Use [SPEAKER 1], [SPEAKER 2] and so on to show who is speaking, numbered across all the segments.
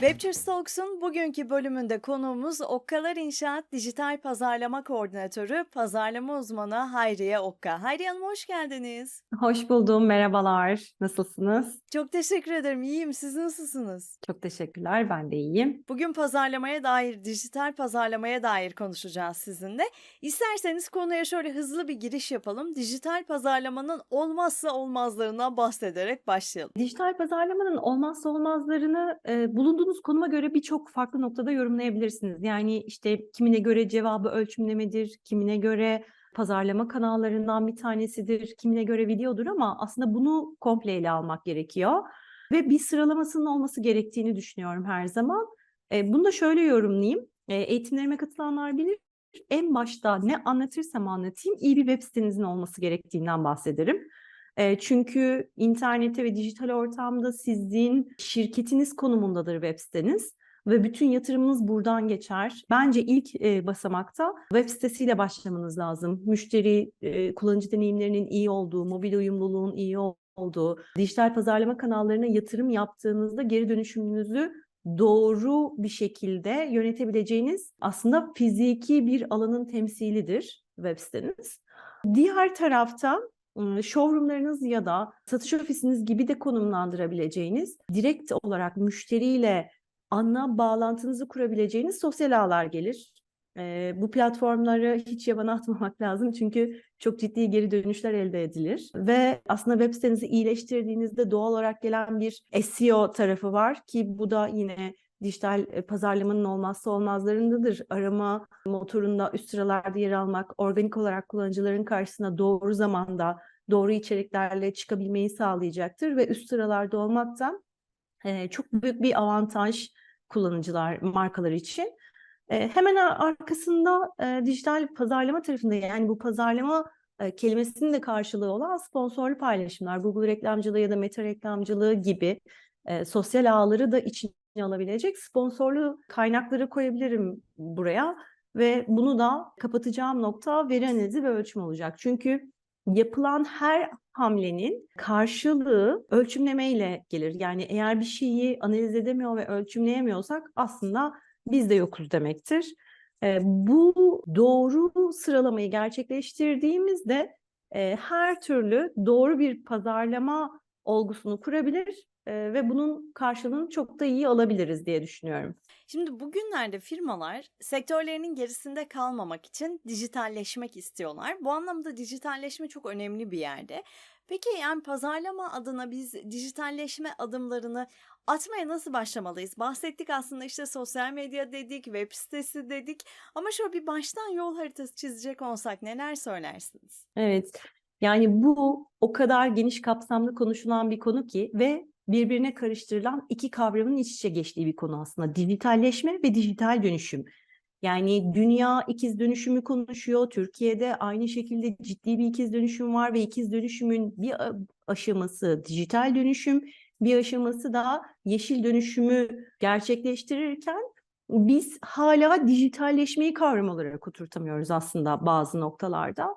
[SPEAKER 1] Webchers Talks'un bugünkü bölümünde konuğumuz Okkalar İnşaat Dijital Pazarlama Koordinatörü, pazarlama uzmanı Hayriye Okka. Hayriye Hanım hoş geldiniz.
[SPEAKER 2] Hoş buldum, merhabalar. Nasılsınız?
[SPEAKER 1] Çok teşekkür ederim, iyiyim. Siz nasılsınız?
[SPEAKER 2] Çok teşekkürler, ben de iyiyim.
[SPEAKER 1] Bugün pazarlamaya dair, dijital pazarlamaya dair konuşacağız sizinle. İsterseniz konuya şöyle hızlı bir giriş yapalım. Dijital pazarlamanın olmazsa olmazlarından bahsederek başlayalım.
[SPEAKER 2] Dijital pazarlamanın olmazsa olmazlarını e, bulunduğunuz konuma göre birçok farklı noktada yorumlayabilirsiniz. Yani işte kimine göre cevabı ölçümlemedir, kimine göre pazarlama kanallarından bir tanesidir, kimine göre videodur ama aslında bunu komple ele almak gerekiyor. Ve bir sıralamasının olması gerektiğini düşünüyorum her zaman. E, bunu da şöyle yorumlayayım. E, eğitimlerime katılanlar bilir. En başta ne anlatırsam anlatayım iyi bir web sitenizin olması gerektiğinden bahsederim. Çünkü internette ve dijital ortamda sizin şirketiniz konumundadır web siteniz ve bütün yatırımınız buradan geçer. Bence ilk basamakta web sitesiyle başlamanız lazım. Müşteri, kullanıcı deneyimlerinin iyi olduğu, mobil uyumluluğun iyi olduğu, dijital pazarlama kanallarına yatırım yaptığınızda geri dönüşümünüzü doğru bir şekilde yönetebileceğiniz aslında fiziki bir alanın temsilidir web siteniz. Diğer tarafta showroomlarınız ya da satış ofisiniz gibi de konumlandırabileceğiniz, direkt olarak müşteriyle ana bağlantınızı kurabileceğiniz sosyal ağlar gelir. E, bu platformları hiç yabana atmamak lazım çünkü çok ciddi geri dönüşler elde edilir. Ve aslında web sitenizi iyileştirdiğinizde doğal olarak gelen bir SEO tarafı var ki bu da yine dijital pazarlamanın olmazsa olmazlarındadır. Arama motorunda üst sıralarda yer almak, organik olarak kullanıcıların karşısına doğru zamanda doğru içeriklerle çıkabilmeyi sağlayacaktır ve üst sıralarda olmaktan e, çok büyük bir avantaj kullanıcılar, markalar için. E, hemen arkasında e, dijital pazarlama tarafında yani bu pazarlama e, kelimesinin de karşılığı olan sponsorlu paylaşımlar, Google reklamcılığı ya da Meta reklamcılığı gibi e, sosyal ağları da içine alabilecek sponsorlu kaynakları koyabilirim buraya ve bunu da kapatacağım nokta veri analizi ve ölçüm olacak. Çünkü yapılan her hamlenin karşılığı ölçümlemeyle gelir. Yani eğer bir şeyi analiz edemiyor ve ölçümleyemiyorsak aslında biz de yokuz demektir. E, bu doğru sıralamayı gerçekleştirdiğimizde e, her türlü doğru bir pazarlama olgusunu kurabilir e, ve bunun karşılığını çok da iyi alabiliriz diye düşünüyorum.
[SPEAKER 1] Şimdi bugünlerde firmalar sektörlerinin gerisinde kalmamak için dijitalleşmek istiyorlar. Bu anlamda dijitalleşme çok önemli bir yerde. Peki yani pazarlama adına biz dijitalleşme adımlarını atmaya nasıl başlamalıyız? Bahsettik aslında işte sosyal medya dedik, web sitesi dedik ama şöyle bir baştan yol haritası çizecek olsak neler söylersiniz?
[SPEAKER 2] Evet. Yani bu o kadar geniş kapsamlı konuşulan bir konu ki ve birbirine karıştırılan iki kavramın iç içe geçtiği bir konu aslında. Dijitalleşme ve dijital dönüşüm. Yani dünya ikiz dönüşümü konuşuyor. Türkiye'de aynı şekilde ciddi bir ikiz dönüşüm var ve ikiz dönüşümün bir aşaması dijital dönüşüm, bir aşaması da yeşil dönüşümü gerçekleştirirken biz hala dijitalleşmeyi kavram olarak oturtamıyoruz aslında bazı noktalarda.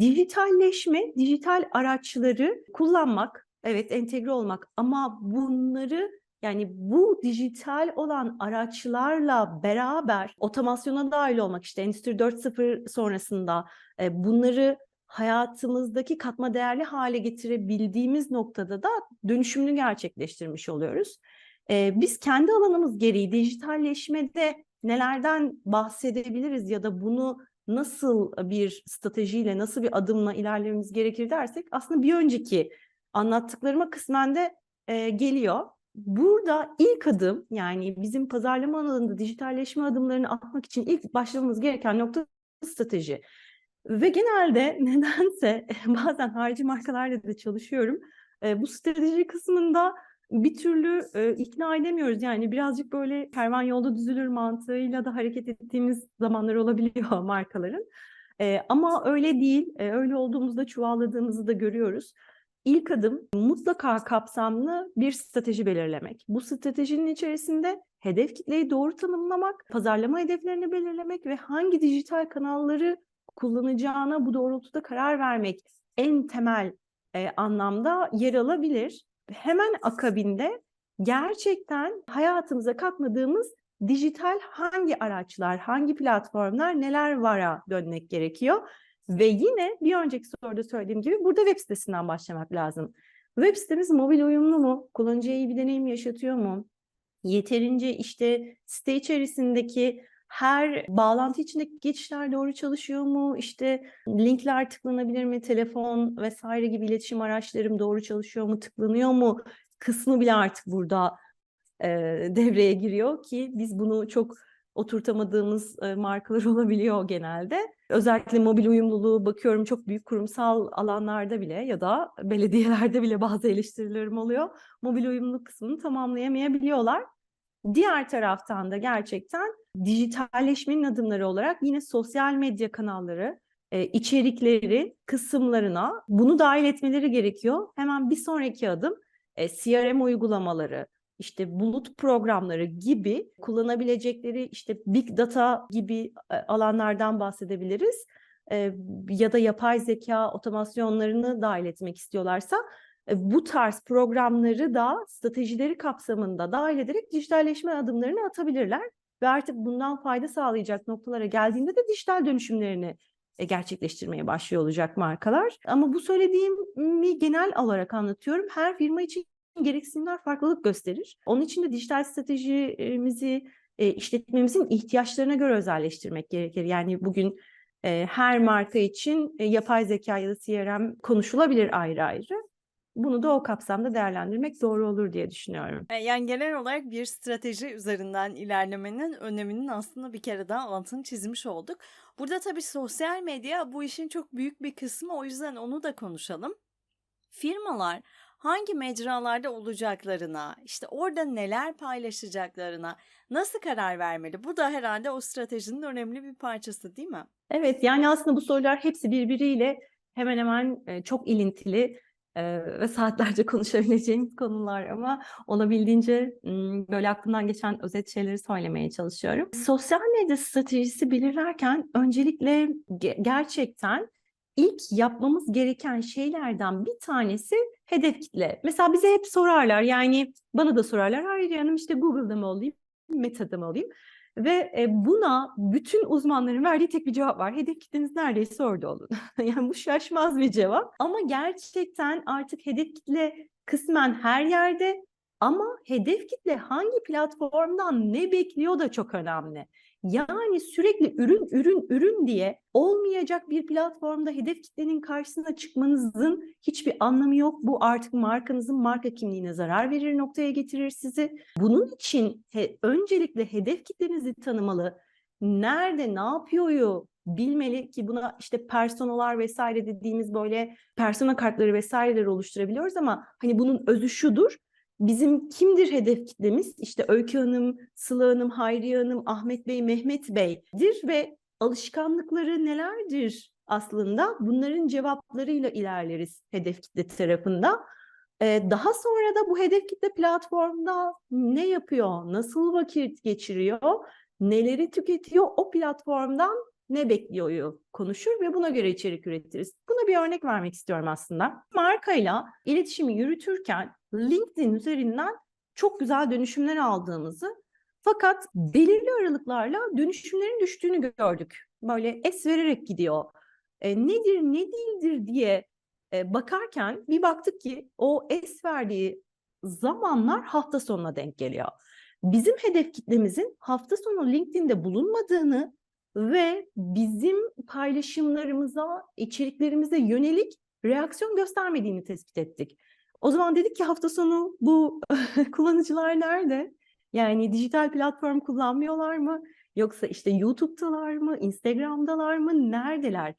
[SPEAKER 2] Dijitalleşme, dijital araçları kullanmak, evet entegre olmak ama bunları yani bu dijital olan araçlarla beraber otomasyona dahil olmak işte Endüstri 4.0 sonrasında e, bunları hayatımızdaki katma değerli hale getirebildiğimiz noktada da dönüşümünü gerçekleştirmiş oluyoruz. E, biz kendi alanımız gereği dijitalleşmede nelerden bahsedebiliriz ya da bunu nasıl bir stratejiyle, nasıl bir adımla ilerlememiz gerekir dersek aslında bir önceki anlattıklarıma kısmen de e, geliyor. Burada ilk adım yani bizim pazarlama alanında dijitalleşme adımlarını atmak için ilk başlamamız gereken nokta strateji. Ve genelde nedense bazen harici markalarla da çalışıyorum. E, bu strateji kısmında bir türlü e, ikna edemiyoruz. Yani birazcık böyle kervan yolda düzülür mantığıyla da hareket ettiğimiz zamanlar olabiliyor markaların. E, ama öyle değil. E, öyle olduğumuzda çuvalladığımızı da görüyoruz. İlk adım mutlaka kapsamlı bir strateji belirlemek. Bu stratejinin içerisinde hedef kitleyi doğru tanımlamak, pazarlama hedeflerini belirlemek ve hangi dijital kanalları kullanacağına bu doğrultuda karar vermek en temel e, anlamda yer alabilir. Hemen akabinde gerçekten hayatımıza katmadığımız dijital hangi araçlar, hangi platformlar, neler vara dönmek gerekiyor. Ve yine bir önceki soruda söylediğim gibi burada web sitesinden başlamak lazım. Web sitemiz mobil uyumlu mu? Kullanıcıya iyi bir deneyim yaşatıyor mu? Yeterince işte site içerisindeki her bağlantı içindeki geçişler doğru çalışıyor mu? İşte linkler tıklanabilir mi? Telefon vesaire gibi iletişim araçlarım doğru çalışıyor mu? Tıklanıyor mu? Kısmı bile artık burada e, devreye giriyor ki biz bunu çok oturtamadığımız markalar olabiliyor genelde. Özellikle mobil uyumluluğu bakıyorum çok büyük kurumsal alanlarda bile ya da belediyelerde bile bazı eleştirilerim oluyor. Mobil uyumluluk kısmını tamamlayamayabiliyorlar. Diğer taraftan da gerçekten dijitalleşmenin adımları olarak yine sosyal medya kanalları, içerikleri kısımlarına bunu dahil etmeleri gerekiyor. Hemen bir sonraki adım CRM uygulamaları, işte bulut programları gibi kullanabilecekleri işte big data gibi e, alanlardan bahsedebiliriz. E, ya da yapay zeka otomasyonlarını dahil etmek istiyorlarsa e, bu tarz programları da stratejileri kapsamında dahil ederek dijitalleşme adımlarını atabilirler ve artık bundan fayda sağlayacak noktalara geldiğinde de dijital dönüşümlerini gerçekleştirmeye başlıyor olacak markalar. Ama bu söylediğimi genel olarak anlatıyorum. Her firma için gereksinimler farklılık gösterir. Onun için de dijital stratejimizi e, işletmemizin ihtiyaçlarına göre özelleştirmek gerekir. Yani bugün e, her marka için e, yapay zeka ya da CRM konuşulabilir ayrı ayrı. Bunu da o kapsamda değerlendirmek doğru olur diye düşünüyorum.
[SPEAKER 1] E, Yani genel olarak bir strateji üzerinden ilerlemenin öneminin aslında bir kere daha altını çizmiş olduk. Burada tabii sosyal medya bu işin çok büyük bir kısmı o yüzden onu da konuşalım. Firmalar hangi mecralarda olacaklarına, işte orada neler paylaşacaklarına nasıl karar vermeli? Bu da herhalde o stratejinin önemli bir parçası değil mi?
[SPEAKER 2] Evet yani aslında bu sorular hepsi birbiriyle hemen hemen e, çok ilintili e, ve saatlerce konuşabileceğimiz konular ama olabildiğince böyle aklımdan geçen özet şeyleri söylemeye çalışıyorum. Sosyal medya stratejisi belirlerken öncelikle ge- gerçekten ilk yapmamız gereken şeylerden bir tanesi hedef kitle. Mesela bize hep sorarlar yani bana da sorarlar hayır yanım işte Google'da mı olayım, Meta'da mı olayım? Ve e, buna bütün uzmanların verdiği tek bir cevap var. Hedef kitleniz neredeyse orada olun. yani bu şaşmaz bir cevap. Ama gerçekten artık hedef kitle kısmen her yerde ama hedef kitle hangi platformdan ne bekliyor da çok önemli. Yani sürekli ürün ürün ürün diye olmayacak bir platformda hedef kitlenin karşısına çıkmanızın hiçbir anlamı yok. Bu artık markanızın marka kimliğine zarar verir noktaya getirir sizi. Bunun için he, öncelikle hedef kitlenizi tanımalı. Nerede ne yapıyoryu bilmeli ki buna işte personalar vesaire dediğimiz böyle persona kartları vesaireleri oluşturabiliyoruz ama hani bunun özü şudur. Bizim kimdir hedef kitlemiz? İşte Öykü Hanım, Sıla Hanım, Hayriye Hanım, Ahmet Bey, Mehmet Bey'dir ve alışkanlıkları nelerdir aslında? Bunların cevaplarıyla ilerleriz hedef kitle tarafında. Ee, daha sonra da bu hedef kitle platformda ne yapıyor, nasıl vakit geçiriyor, neleri tüketiyor, o platformdan ne bekliyor konuşur ve buna göre içerik üretiriz. Buna bir örnek vermek istiyorum aslında. Markayla iletişimi yürütürken LinkedIn üzerinden çok güzel dönüşümler aldığımızı fakat belirli aralıklarla dönüşümlerin düştüğünü gördük. Böyle es vererek gidiyor. E, nedir ne değildir diye e, bakarken bir baktık ki o es verdiği zamanlar hafta sonuna denk geliyor. Bizim hedef kitlemizin hafta sonu LinkedIn'de bulunmadığını ve bizim paylaşımlarımıza, içeriklerimize yönelik reaksiyon göstermediğini tespit ettik. O zaman dedik ki hafta sonu bu kullanıcılar nerede? Yani dijital platform kullanmıyorlar mı? Yoksa işte YouTube'dalar mı? Instagram'dalar mı? Neredeler?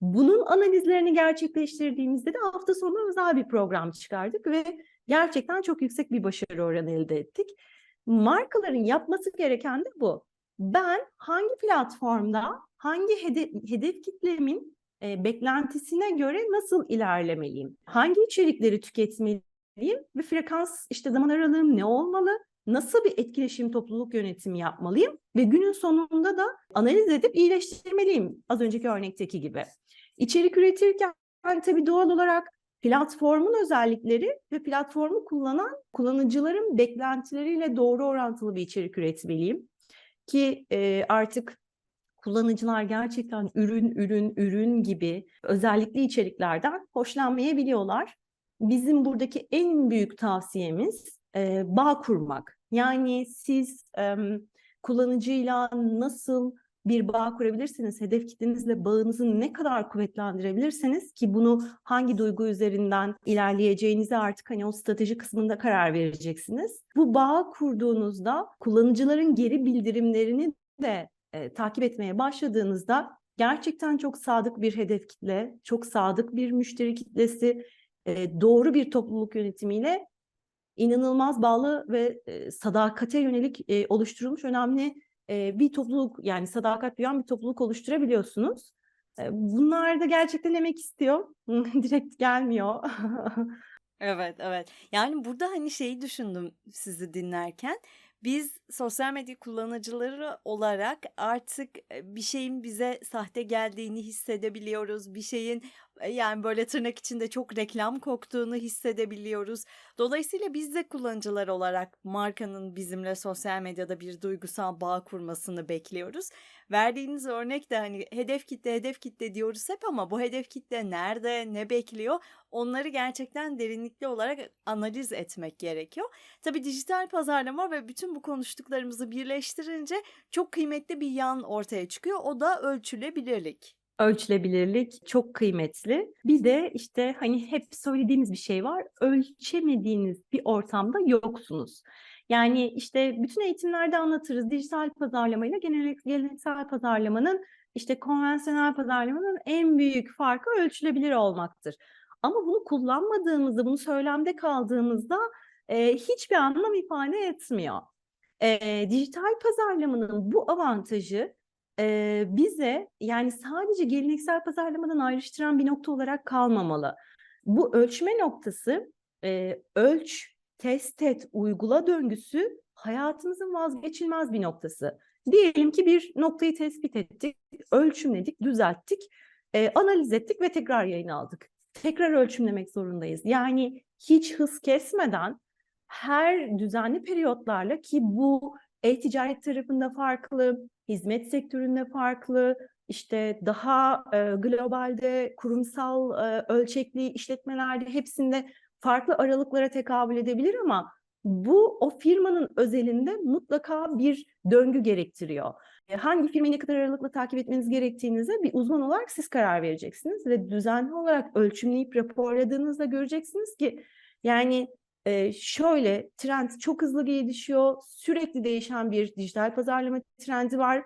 [SPEAKER 2] Bunun analizlerini gerçekleştirdiğimizde de hafta sonu özel bir program çıkardık ve gerçekten çok yüksek bir başarı oranı elde ettik. Markaların yapması gereken de bu. Ben hangi platformda, hangi hedef, hedef kitlemin e, beklentisine göre nasıl ilerlemeliyim? Hangi içerikleri tüketmeliyim ve frekans işte zaman aralığım ne olmalı? Nasıl bir etkileşim topluluk yönetimi yapmalıyım? Ve günün sonunda da analiz edip iyileştirmeliyim. Az önceki örnekteki gibi. İçerik üretirken tabii doğal olarak platformun özellikleri ve platformu kullanan kullanıcıların beklentileriyle doğru orantılı bir içerik üretmeliyim. Ki e, artık kullanıcılar gerçekten ürün ürün ürün gibi özellikli içeriklerden hoşlanmayabiliyorlar. Bizim buradaki en büyük tavsiyemiz e, bağ kurmak. Yani siz e, kullanıcıyla nasıl bir bağ kurabilirsiniz, hedef kitlenizle bağınızı ne kadar kuvvetlendirebilirsiniz ki bunu hangi duygu üzerinden ilerleyeceğinize artık hani o strateji kısmında karar vereceksiniz. Bu bağ kurduğunuzda kullanıcıların geri bildirimlerini de e, takip etmeye başladığınızda gerçekten çok sadık bir hedef kitle, çok sadık bir müşteri kitlesi, e, doğru bir topluluk yönetimiyle inanılmaz bağlı ve e, sadakate yönelik e, oluşturulmuş önemli e, bir topluluk yani sadakat duyan bir topluluk oluşturabiliyorsunuz. E, bunlar da gerçekten emek istiyor. Direkt gelmiyor.
[SPEAKER 1] Evet, evet. Yani burada hani şeyi düşündüm sizi dinlerken. Biz sosyal medya kullanıcıları olarak artık e, bir şeyin bize sahte geldiğini hissedebiliyoruz. Bir şeyin e, yani böyle tırnak içinde çok reklam koktuğunu hissedebiliyoruz. Dolayısıyla biz de kullanıcılar olarak markanın bizimle sosyal medyada bir duygusal bağ kurmasını bekliyoruz. Verdiğiniz örnek de hani hedef kitle hedef kitle diyoruz hep ama bu hedef kitle nerede, ne bekliyor? Onları gerçekten derinlikli olarak analiz etmek gerekiyor. Tabii dijital pazarlama ve bütün bu konuştuklarımızı birleştirince çok kıymetli bir yan ortaya çıkıyor. O da ölçülebilirlik.
[SPEAKER 2] Ölçülebilirlik çok kıymetli. Bir de işte hani hep söylediğimiz bir şey var. Ölçemediğiniz bir ortamda yoksunuz. Yani işte bütün eğitimlerde anlatırız. Dijital pazarlamayla geleneksel pazarlamanın işte konvansiyonel pazarlamanın en büyük farkı ölçülebilir olmaktır. Ama bunu kullanmadığımızda, bunu söylemde kaldığımızda e, hiçbir anlam ifade etmiyor. E, dijital pazarlamanın bu avantajı e, bize yani sadece geleneksel pazarlamadan ayrıştıran bir nokta olarak kalmamalı. Bu ölçme noktası e, ölç, test et, uygula döngüsü hayatımızın vazgeçilmez bir noktası. Diyelim ki bir noktayı tespit ettik, ölçümledik, düzelttik, e, analiz ettik ve tekrar yayın aldık. Tekrar ölçümlemek zorundayız. Yani hiç hız kesmeden her düzenli periyotlarla ki bu e-ticaret tarafında farklı, hizmet sektöründe farklı, işte daha e, globalde kurumsal e, ölçekli işletmelerde hepsinde farklı aralıklara tekabül edebilir ama bu o firmanın özelinde mutlaka bir döngü gerektiriyor. E, hangi firmayı ne kadar aralıkla takip etmeniz gerektiğinize bir uzman olarak siz karar vereceksiniz ve düzenli olarak ölçümleyip raporladığınızda göreceksiniz ki yani e, şöyle trend çok hızlı gelişiyor, sürekli değişen bir dijital pazarlama trendi var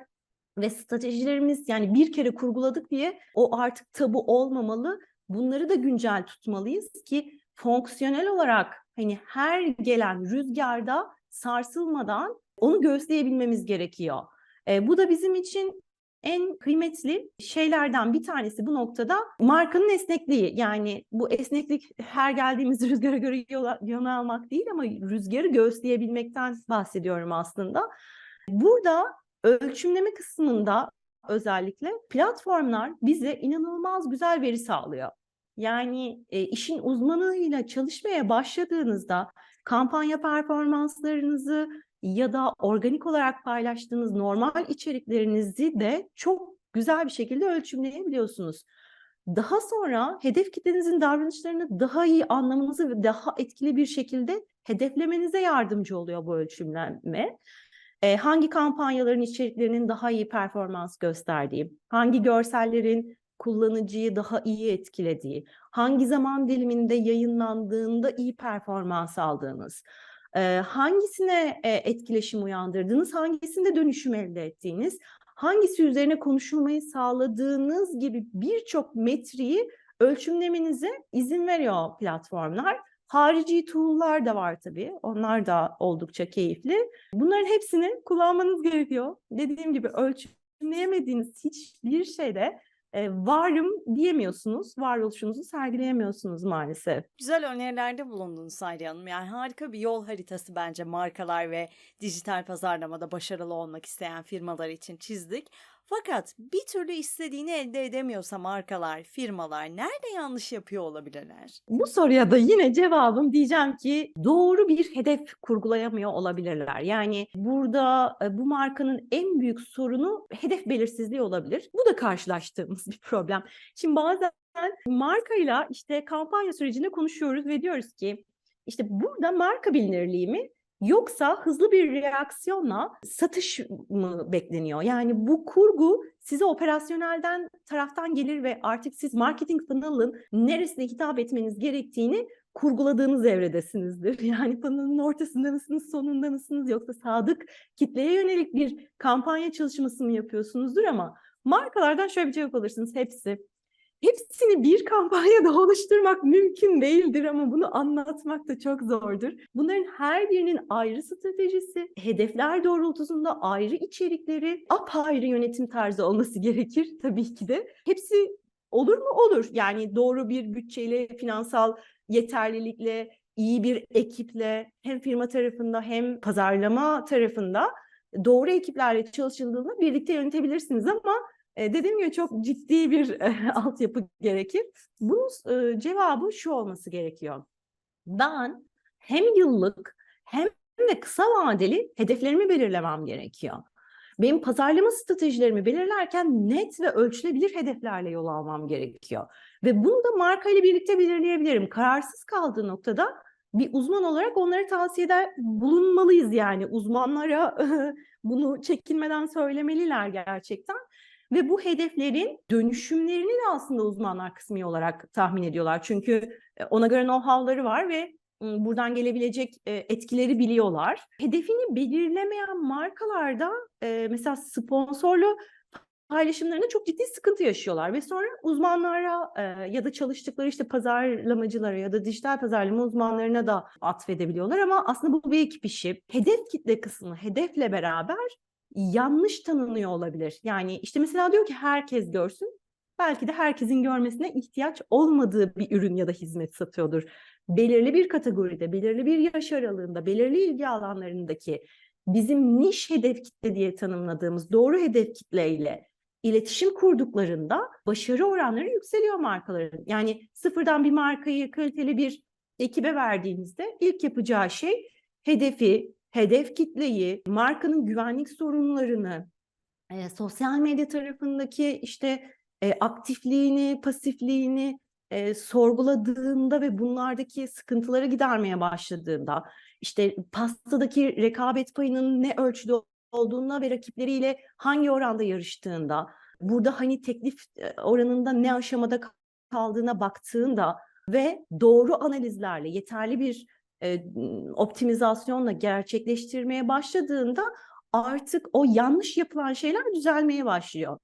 [SPEAKER 2] ve stratejilerimiz yani bir kere kurguladık diye o artık tabu olmamalı. Bunları da güncel tutmalıyız ki fonksiyonel olarak hani her gelen rüzgarda sarsılmadan onu göğüsleyebilmemiz gerekiyor. E, bu da bizim için en kıymetli şeylerden bir tanesi bu noktada markanın esnekliği. Yani bu esneklik her geldiğimiz rüzgara göre yön almak değil ama rüzgarı göğüsleyebilmekten bahsediyorum aslında. Burada ölçümleme kısmında özellikle platformlar bize inanılmaz güzel veri sağlıyor. Yani e, işin uzmanıyla çalışmaya başladığınızda kampanya performanslarınızı ya da organik olarak paylaştığınız normal içeriklerinizi de çok güzel bir şekilde ölçümleyebiliyorsunuz. Daha sonra hedef kitlenizin davranışlarını daha iyi anlamanızı ve daha etkili bir şekilde hedeflemenize yardımcı oluyor bu ölçümleme. Ee, hangi kampanyaların içeriklerinin daha iyi performans gösterdiği, hangi görsellerin kullanıcıyı daha iyi etkilediği, hangi zaman diliminde yayınlandığında iyi performans aldığınız, hangisine etkileşim uyandırdığınız, hangisinde dönüşüm elde ettiğiniz, hangisi üzerine konuşulmayı sağladığınız gibi birçok metriği ölçümlemenize izin veriyor platformlar. Harici tool'lar da var tabii. Onlar da oldukça keyifli. Bunların hepsini kullanmanız gerekiyor. Dediğim gibi ölçümleyemediğiniz hiçbir şeyde e, varım diyemiyorsunuz, varoluşunuzu sergileyemiyorsunuz maalesef.
[SPEAKER 1] Güzel önerilerde bulundunuz Sayri Hanım. Yani harika bir yol haritası bence markalar ve dijital pazarlamada başarılı olmak isteyen firmalar için çizdik. Fakat bir türlü istediğini elde edemiyorsa markalar, firmalar nerede yanlış yapıyor olabilirler?
[SPEAKER 2] Bu soruya da yine cevabım diyeceğim ki doğru bir hedef kurgulayamıyor olabilirler. Yani burada e, bu markanın en büyük sorunu hedef belirsizliği olabilir. Bu da karşılaştığımız bir problem. Şimdi bazen markayla işte kampanya sürecinde konuşuyoruz ve diyoruz ki işte burada marka bilinirliği mi yoksa hızlı bir reaksiyonla satış mı bekleniyor? Yani bu kurgu size operasyonelden taraftan gelir ve artık siz marketing funnel'ın neresine hitap etmeniz gerektiğini kurguladığınız evredesinizdir. Yani funnel'ın ortasında mısınız, sonunda mısınız yoksa sadık kitleye yönelik bir kampanya çalışması mı yapıyorsunuzdur ama markalardan şöyle bir cevap alırsınız hepsi. Hepsini bir kampanyada oluşturmak mümkün değildir ama bunu anlatmak da çok zordur. Bunların her birinin ayrı stratejisi, hedefler doğrultusunda ayrı içerikleri, apayrı yönetim tarzı olması gerekir tabii ki de. Hepsi olur mu? Olur. Yani doğru bir bütçeyle, finansal yeterlilikle, iyi bir ekiple hem firma tarafında hem pazarlama tarafında doğru ekiplerle çalışıldığında birlikte yönetebilirsiniz ama dediğim gibi çok ciddi bir e, altyapı gerekir. Bunun e, cevabı şu olması gerekiyor. Ben hem yıllık hem de kısa vadeli hedeflerimi belirlemem gerekiyor. Benim pazarlama stratejilerimi belirlerken net ve ölçülebilir hedeflerle yol almam gerekiyor. Ve bunu da marka ile birlikte belirleyebilirim. Kararsız kaldığı noktada bir uzman olarak onlara tavsiyede bulunmalıyız yani. Uzmanlara bunu çekinmeden söylemeliler gerçekten. Ve bu hedeflerin dönüşümlerini de aslında uzmanlar kısmi olarak tahmin ediyorlar. Çünkü e, ona göre know-how'ları var ve buradan gelebilecek e, etkileri biliyorlar. Hedefini belirlemeyen markalarda e, mesela sponsorlu paylaşımlarında çok ciddi sıkıntı yaşıyorlar ve sonra uzmanlara ya da çalıştıkları işte pazarlamacılara ya da dijital pazarlama uzmanlarına da atfedebiliyorlar ama aslında bu bir ekip işi. Hedef kitle kısmı hedefle beraber yanlış tanınıyor olabilir. Yani işte mesela diyor ki herkes görsün. Belki de herkesin görmesine ihtiyaç olmadığı bir ürün ya da hizmet satıyordur. Belirli bir kategoride, belirli bir yaş aralığında, belirli ilgi alanlarındaki bizim niş hedef kitle diye tanımladığımız doğru hedef kitleyle iletişim kurduklarında başarı oranları yükseliyor markaların. Yani sıfırdan bir markayı kaliteli bir ekibe verdiğinizde ilk yapacağı şey hedefi, hedef kitleyi, markanın güvenlik sorunlarını, e, sosyal medya tarafındaki işte e, aktifliğini, pasifliğini e, sorguladığında ve bunlardaki sıkıntıları gidermeye başladığında, işte pastadaki rekabet payının ne ölçüde olduğuna ve rakipleriyle hangi oranda yarıştığında, burada hani teklif oranında ne aşamada kaldığına baktığında ve doğru analizlerle yeterli bir e, optimizasyonla gerçekleştirmeye başladığında artık o yanlış yapılan şeyler düzelmeye başlıyor.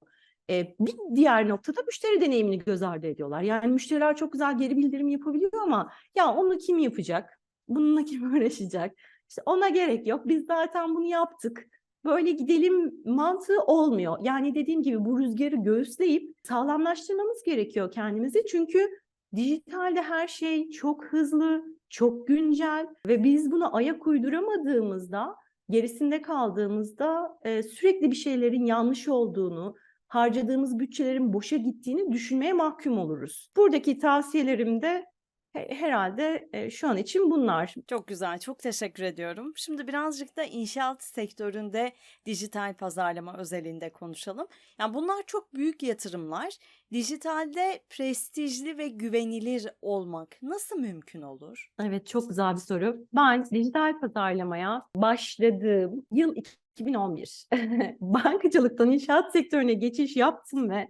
[SPEAKER 2] E, bir diğer noktada müşteri deneyimini göz ardı ediyorlar. Yani müşteriler çok güzel geri bildirim yapabiliyor ama ya onu kim yapacak? Bununla kim uğraşacak? İşte ona gerek yok. Biz zaten bunu yaptık. Böyle gidelim mantığı olmuyor. Yani dediğim gibi bu rüzgarı göğüsleyip sağlamlaştırmamız gerekiyor kendimizi. Çünkü dijitalde her şey çok hızlı, çok güncel ve biz bunu ayak uyduramadığımızda, gerisinde kaldığımızda e, sürekli bir şeylerin yanlış olduğunu, harcadığımız bütçelerin boşa gittiğini düşünmeye mahkum oluruz. Buradaki tavsiyelerim de herhalde şu an için bunlar.
[SPEAKER 1] Çok güzel, çok teşekkür ediyorum. Şimdi birazcık da inşaat sektöründe dijital pazarlama özelinde konuşalım. Yani bunlar çok büyük yatırımlar. Dijitalde prestijli ve güvenilir olmak nasıl mümkün olur?
[SPEAKER 2] Evet, çok güzel bir soru. Ben dijital pazarlamaya başladığım yıl 2011. Bankacılıktan inşaat sektörüne geçiş yaptım ve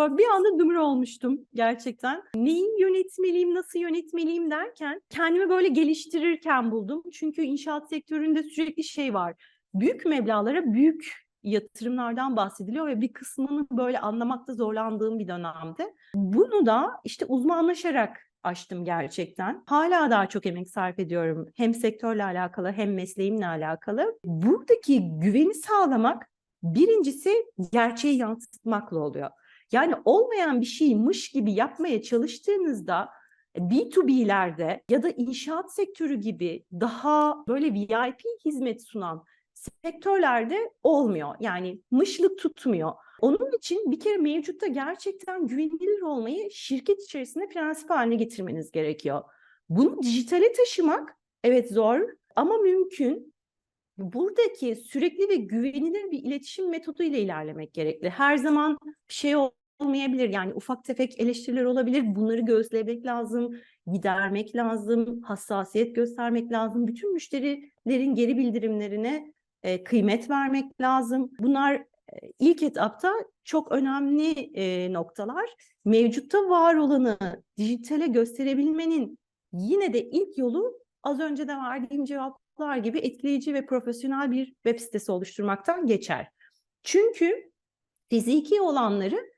[SPEAKER 2] Böyle bir anda dumur olmuştum gerçekten. Neyi yönetmeliyim, nasıl yönetmeliyim derken kendimi böyle geliştirirken buldum. Çünkü inşaat sektöründe sürekli şey var. Büyük meblağlara büyük yatırımlardan bahsediliyor ve bir kısmını böyle anlamakta zorlandığım bir dönemde. Bunu da işte uzmanlaşarak açtım gerçekten. Hala daha çok emek sarf ediyorum. Hem sektörle alakalı hem mesleğimle alakalı. Buradaki güveni sağlamak birincisi gerçeği yansıtmakla oluyor. Yani olmayan bir şeymiş gibi yapmaya çalıştığınızda B2B'lerde ya da inşaat sektörü gibi daha böyle VIP hizmet sunan sektörlerde olmuyor. Yani mışlık tutmuyor. Onun için bir kere mevcutta gerçekten güvenilir olmayı şirket içerisinde prensip haline getirmeniz gerekiyor. Bunu dijitale taşımak evet zor ama mümkün. Buradaki sürekli ve güvenilir bir iletişim metodu ile ilerlemek gerekli. Her zaman bir şey olmayabilir. Yani ufak tefek eleştiriler olabilir. Bunları gözlemek lazım, gidermek lazım, hassasiyet göstermek lazım. Bütün müşterilerin geri bildirimlerine e, kıymet vermek lazım. Bunlar e, ilk etapta çok önemli e, noktalar. Mevcutta var olanı dijitale gösterebilmenin yine de ilk yolu az önce de verdiğim cevaplar gibi etkileyici ve profesyonel bir web sitesi oluşturmaktan geçer. Çünkü fiziki olanları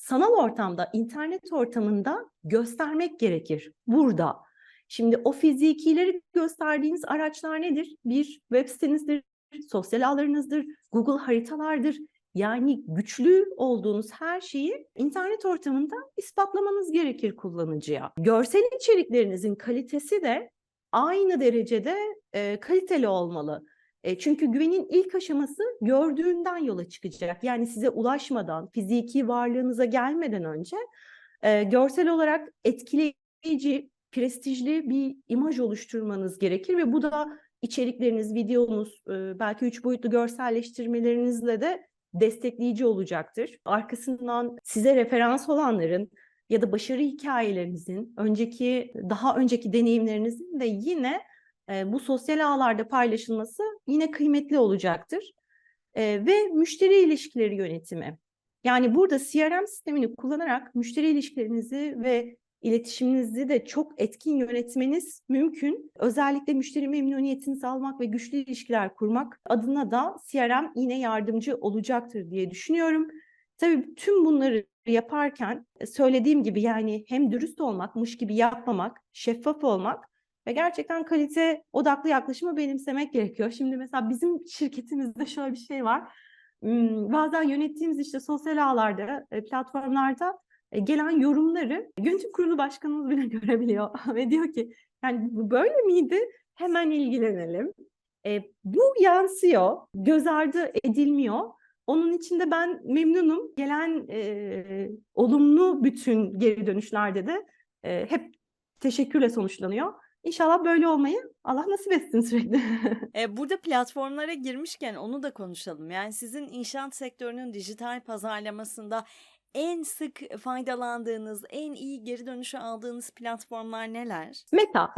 [SPEAKER 2] sanal ortamda, internet ortamında göstermek gerekir. Burada. Şimdi o fizikileri gösterdiğiniz araçlar nedir? Bir web sitenizdir, sosyal ağlarınızdır, Google haritalardır. Yani güçlü olduğunuz her şeyi internet ortamında ispatlamanız gerekir kullanıcıya. Görsel içeriklerinizin kalitesi de aynı derecede e, kaliteli olmalı. E, çünkü güvenin ilk aşaması gördüğünden yola çıkacak. Yani size ulaşmadan, fiziki varlığınıza gelmeden önce e, görsel olarak etkileyici, prestijli bir imaj oluşturmanız gerekir ve bu da içerikleriniz, videonuz, e, belki üç boyutlu görselleştirmelerinizle de destekleyici olacaktır. Arkasından size referans olanların ya da başarı hikayelerinizin, önceki daha önceki deneyimlerinizin de yine e, bu sosyal ağlarda paylaşılması yine kıymetli olacaktır. E, ve müşteri ilişkileri yönetimi. Yani burada CRM sistemini kullanarak müşteri ilişkilerinizi ve iletişiminizi de çok etkin yönetmeniz mümkün. Özellikle müşteri memnuniyetini sağlamak ve güçlü ilişkiler kurmak adına da CRM yine yardımcı olacaktır diye düşünüyorum. Tabii tüm bunları yaparken söylediğim gibi yani hem dürüst olmakmış gibi yapmamak, şeffaf olmak ve gerçekten kalite odaklı yaklaşımı benimsemek gerekiyor. Şimdi mesela bizim şirketimizde şöyle bir şey var. Bazen yönettiğimiz işte sosyal ağlarda, platformlarda gelen yorumları yönetim kurulu başkanımız bile görebiliyor ve diyor ki yani bu böyle miydi? Hemen ilgilenelim. E, bu yansıyor, göz ardı edilmiyor. Onun için de ben memnunum. Gelen e, olumlu bütün geri dönüşlerde de e, hep teşekkürle sonuçlanıyor. İnşallah böyle olmayı Allah nasip etsin sürekli.
[SPEAKER 1] E, burada platformlara girmişken onu da konuşalım. Yani sizin inşaat sektörünün dijital pazarlamasında en sık faydalandığınız, en iyi geri dönüşü aldığınız platformlar neler?
[SPEAKER 2] Meta.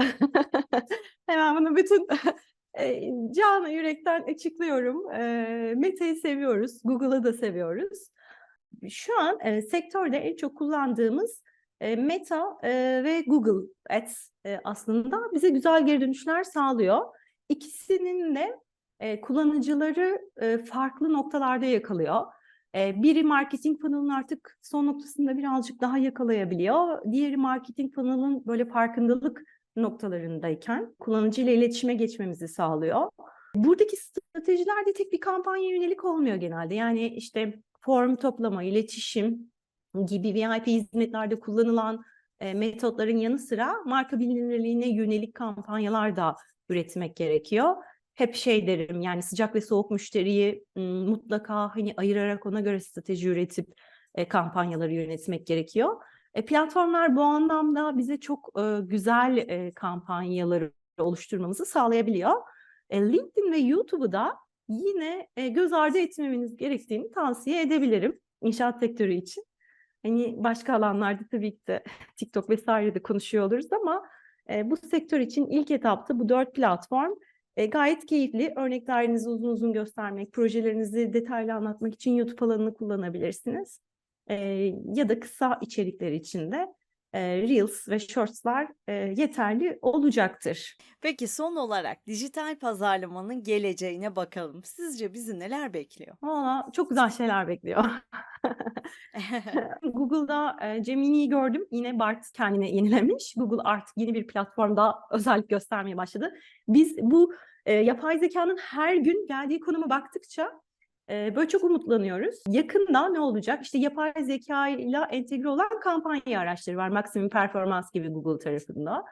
[SPEAKER 2] Hemen bunu bütün e, canı yürekten açıklıyorum. E, Meta'yı seviyoruz, Google'ı da seviyoruz. Şu an e, sektörde en çok kullandığımız e, Meta e, ve Google Ads e, aslında bize güzel geri dönüşler sağlıyor. İkisinin de kullanıcıları farklı noktalarda yakalıyor. Biri marketing funnel'ın artık son noktasında birazcık daha yakalayabiliyor. Diğeri marketing funnel'ın böyle farkındalık noktalarındayken kullanıcıyla iletişime geçmemizi sağlıyor. Buradaki stratejiler de tek bir kampanya yönelik olmuyor genelde. Yani işte form toplama, iletişim gibi VIP hizmetlerde kullanılan e, metotların yanı sıra marka bilinirliğine yönelik kampanyalar da üretmek gerekiyor. Hep şey derim yani sıcak ve soğuk müşteriyi mutlaka hani ayırarak ona göre strateji üretip e, kampanyaları yönetmek gerekiyor. E, platformlar bu anlamda bize çok e, güzel e, kampanyaları oluşturmamızı sağlayabiliyor. E, LinkedIn ve YouTube'u da yine e, göz ardı etmemeniz gerektiğini tavsiye edebilirim inşaat sektörü için. Hani başka alanlarda tabii ki de TikTok vesaire de konuşuyor oluruz ama e, bu sektör için ilk etapta bu dört platform e, gayet keyifli. Örneklerinizi uzun uzun göstermek, projelerinizi detaylı anlatmak için YouTube alanını kullanabilirsiniz. E, ya da kısa içerikler için de e, Reels ve Shorts'lar e, yeterli olacaktır.
[SPEAKER 1] Peki son olarak dijital pazarlamanın geleceğine bakalım. Sizce bizi neler bekliyor?
[SPEAKER 2] Valla çok güzel şeyler bekliyor. Google'da e, Gemini'yi gördüm. Yine Bart kendine yenilemiş. Google artık yeni bir platformda özellik göstermeye başladı. Biz bu e, yapay zekanın her gün geldiği konuma baktıkça böyle çok umutlanıyoruz. Yakında ne olacak? İşte yapay zeka ile entegre olan kampanya araçları var. Maximum Performans gibi Google tarafında.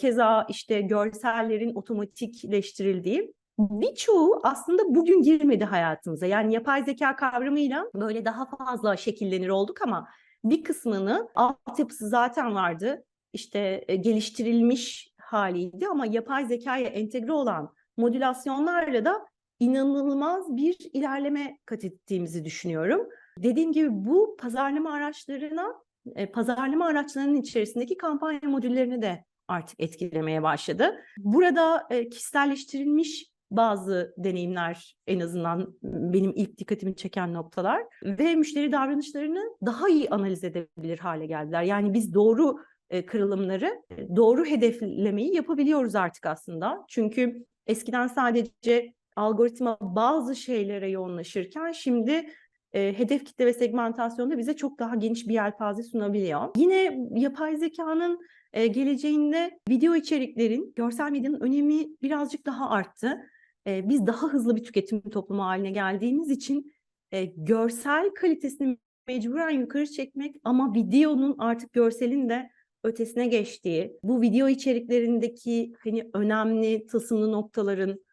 [SPEAKER 2] Keza işte görsellerin otomatikleştirildiği birçoğu aslında bugün girmedi hayatımıza. Yani yapay zeka kavramıyla böyle daha fazla şekillenir olduk ama bir kısmını altyapısı zaten vardı. İşte e, geliştirilmiş haliydi ama yapay zekaya entegre olan modülasyonlarla da inanılmaz bir ilerleme kat ettiğimizi düşünüyorum. Dediğim gibi bu pazarlama araçlarına, e, pazarlama araçlarının içerisindeki kampanya modüllerini de artık etkilemeye başladı. Burada e, kişiselleştirilmiş bazı deneyimler en azından benim ilk dikkatimi çeken noktalar ve müşteri davranışlarını daha iyi analiz edebilir hale geldiler. Yani biz doğru e, kırılımları, doğru hedeflemeyi yapabiliyoruz artık aslında. Çünkü eskiden sadece algoritma bazı şeylere yoğunlaşırken şimdi e, hedef kitle ve segmentasyonda bize çok daha geniş bir yelpaze sunabiliyor. Yine yapay zekanın e, geleceğinde video içeriklerin, görsel medyanın önemi birazcık daha arttı. E, biz daha hızlı bir tüketim toplumu haline geldiğimiz için e, görsel kalitesini mecburen yukarı çekmek ama videonun artık görselin de ötesine geçtiği, bu video içeriklerindeki hani önemli tılsımlı noktaların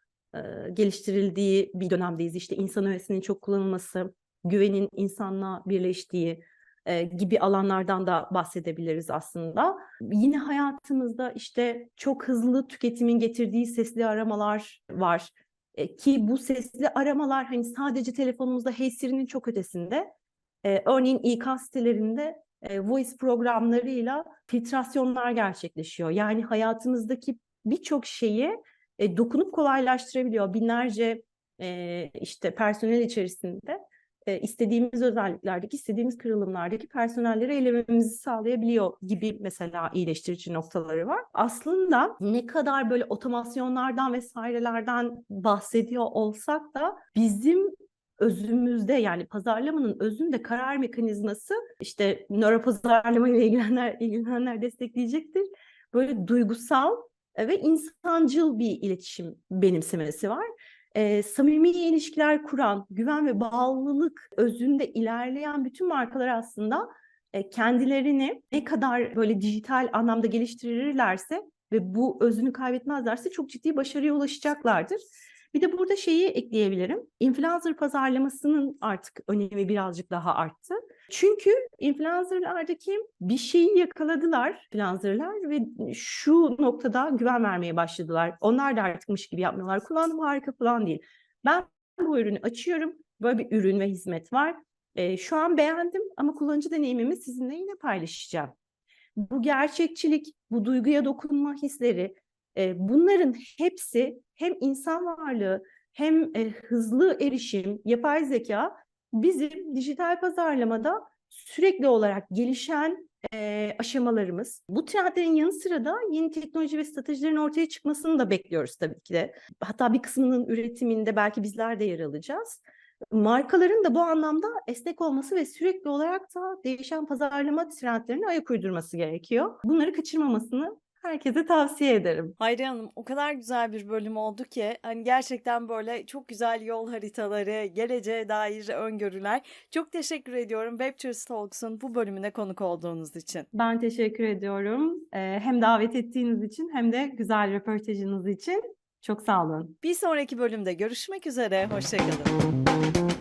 [SPEAKER 2] geliştirildiği bir dönemdeyiz. İşte insan öğesinin çok kullanılması, güvenin insanla birleştiği e, gibi alanlardan da bahsedebiliriz aslında. Yine hayatımızda işte çok hızlı tüketimin getirdiği sesli aramalar var. E, ki bu sesli aramalar hani sadece telefonumuzda Hey Siri'nin çok ötesinde. E, örneğin İK sitelerinde e, voice programlarıyla filtrasyonlar gerçekleşiyor. Yani hayatımızdaki birçok şeyi e, dokunup kolaylaştırabiliyor. Binlerce e, işte personel içerisinde e, istediğimiz özelliklerdeki, istediğimiz kırılımlardaki personelleri elememizi sağlayabiliyor gibi mesela iyileştirici noktaları var. Aslında ne kadar böyle otomasyonlardan vesairelerden bahsediyor olsak da bizim özümüzde yani pazarlamanın özünde karar mekanizması işte nöropazarlama ile ilgilenenler, ilgilenenler destekleyecektir. Böyle duygusal ve insancıl bir iletişim benimsemesi var. E, samimi ilişkiler kuran, güven ve bağlılık özünde ilerleyen bütün markalar aslında e, kendilerini ne kadar böyle dijital anlamda geliştirirlerse ve bu özünü kaybetmezlerse çok ciddi başarıya ulaşacaklardır. Bir de burada şeyi ekleyebilirim. Influencer pazarlamasının artık önemi birazcık daha arttı. Çünkü influencerlardaki bir şeyi yakaladılar influencerlar ve şu noktada güven vermeye başladılar. Onlar da artıkmış gibi yapmıyorlar. Kullanım harika falan değil. Ben bu ürünü açıyorum. Böyle bir ürün ve hizmet var. E, şu an beğendim ama kullanıcı deneyimimi sizinle yine paylaşacağım. Bu gerçekçilik, bu duyguya dokunma hisleri, e, bunların hepsi hem insan varlığı hem e, hızlı erişim, yapay zeka bizim dijital pazarlamada sürekli olarak gelişen e, aşamalarımız. Bu trendlerin yanı sıra da yeni teknoloji ve stratejilerin ortaya çıkmasını da bekliyoruz tabii ki de. Hatta bir kısmının üretiminde belki bizler de yer alacağız. Markaların da bu anlamda esnek olması ve sürekli olarak da değişen pazarlama trendlerine ayak uydurması gerekiyor. Bunları kaçırmamasını herkese tavsiye ederim.
[SPEAKER 1] Hayriye Hanım o kadar güzel bir bölüm oldu ki hani gerçekten böyle çok güzel yol haritaları, geleceğe dair öngörüler. Çok teşekkür ediyorum Webtours Talks'un bu bölümüne konuk olduğunuz için.
[SPEAKER 2] Ben teşekkür ediyorum. Ee, hem davet ettiğiniz için hem de güzel röportajınız için. Çok sağ olun.
[SPEAKER 1] Bir sonraki bölümde görüşmek üzere. Hoşçakalın.